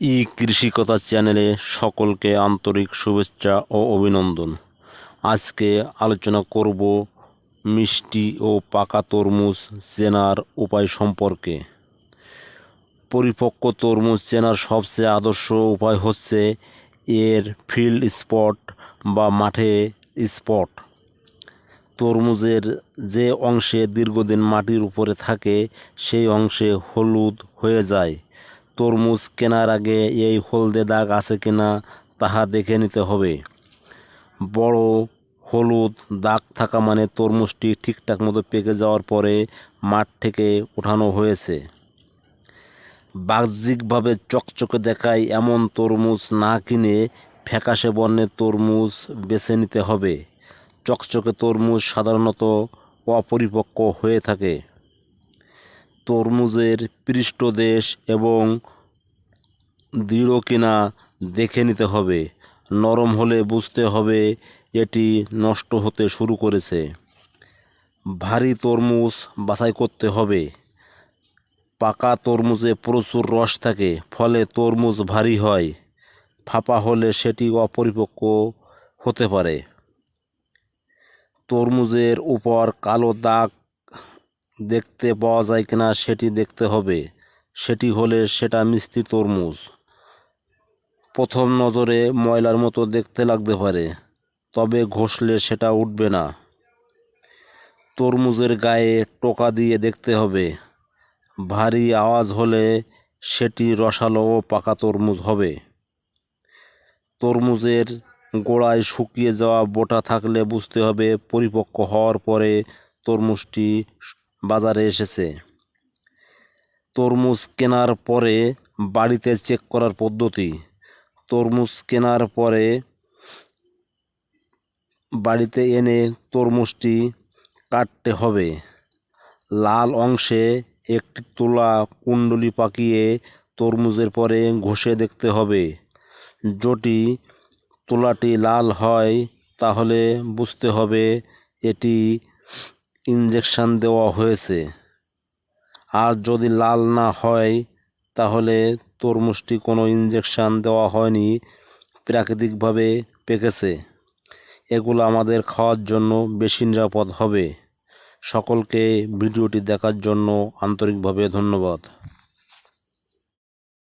ই কৃষিকথা চ্যানেলে সকলকে আন্তরিক শুভেচ্ছা ও অভিনন্দন। আজকে আলোচনা করব মিষ্টি ও পাকা তরমুজ চেনার উপায় সম্পর্কে। পরিপক্ক তরমুজ চেনার সবচেয়ে আদর্শ উপায় হচ্ছে এর ফিল্ড স্পট বা মাঠে স্পট তরমুজের যে অংশে দীর্ঘদিন মাটির উপরে থাকে, সেই অংশে হলুদ হয়ে যায়। তরমুজ কেনার আগে এই হলদে দাগ আছে কিনা তাহা দেখে নিতে হবে। বড় হলুদ দাগ থাকা মানে তরমুজটি ঠিকঠাক মতো পেকে যাওয়ার পরে মাঠ থেকে ওঠানো হয়েছে। বাহ্যিকভাবে চকচকে দেখায় এমন তরমুজ না কিনে ফ্যাকাশে বর্ণের তরমুজ বেছে নিতে হবে। চকচকে তরমুজ সাধারণত অপরিপক্ক হয়ে থাকে। তরমুজের পৃষ্ঠদেশ এবং দৃঢ় কিনা দেখে নিতে হবে। নরম হলে বুঝতে হবে এটি নষ্ট হতে শুরু করেছে। ভারী তরমুজ বাছাই করতে হবে। পাকা তরমুজে প্রচুর রস থাকে, ফলে তরমুজ ভারী হয়। ফাঁপা হলে সেটি অপরিপক্ক হতে পারে। তরমুজের উপর কালো দাগ দেখতে পাওয়া যায় কিনা সেটি দেখতে হবে। সেটি হলে সেটা মিষ্টি তরমুজ। প্রথম নজরে ময়লার মতো দেখতে লাগতে পারে, তবে ঘষলে সেটা উঠবে না। তরমুজের গায়ে টোকা দিয়ে দেখতে হবে। ভারী আওয়াজ হলে সেটি রসালো ও পাকা তরমুজ হবে। তরমুজের গোড়ায় শুকিয়ে যাওয়া বোটা থাকলে বুঝতে হবে পরিপক্ক হওয়ার পরে তরমুজটি বাজারে এসেছে। তরমুজ কেনার পরে বাড়িতে চেক করার পদ্ধতি। তরমুজ কেনার পরে বাড়িতে এনে তরমুজটি কাটতে হবে। লাল অংশে একটি তোলা কুণ্ডলি পাকিয়ে তরমুজের পরে ঘষে দেখতে হবে। যদি তোলাটি লাল হয়, তাহলে বুঝতে হবে এটি ইঞ্জেকশান দেওয়া হয়েছে। আর যদি লাল না হয়, তাহলে তরমুজটি কোনো ইঞ্জেকশান দেওয়া হয়নি, প্রাকৃতিকভাবে পেকেছে। এগুলো আমাদের খাওয়ার জন্য বেশি নিরাপদ হবে। সকলকে ভিডিওটি দেখার জন্য আন্তরিকভাবে ধন্যবাদ।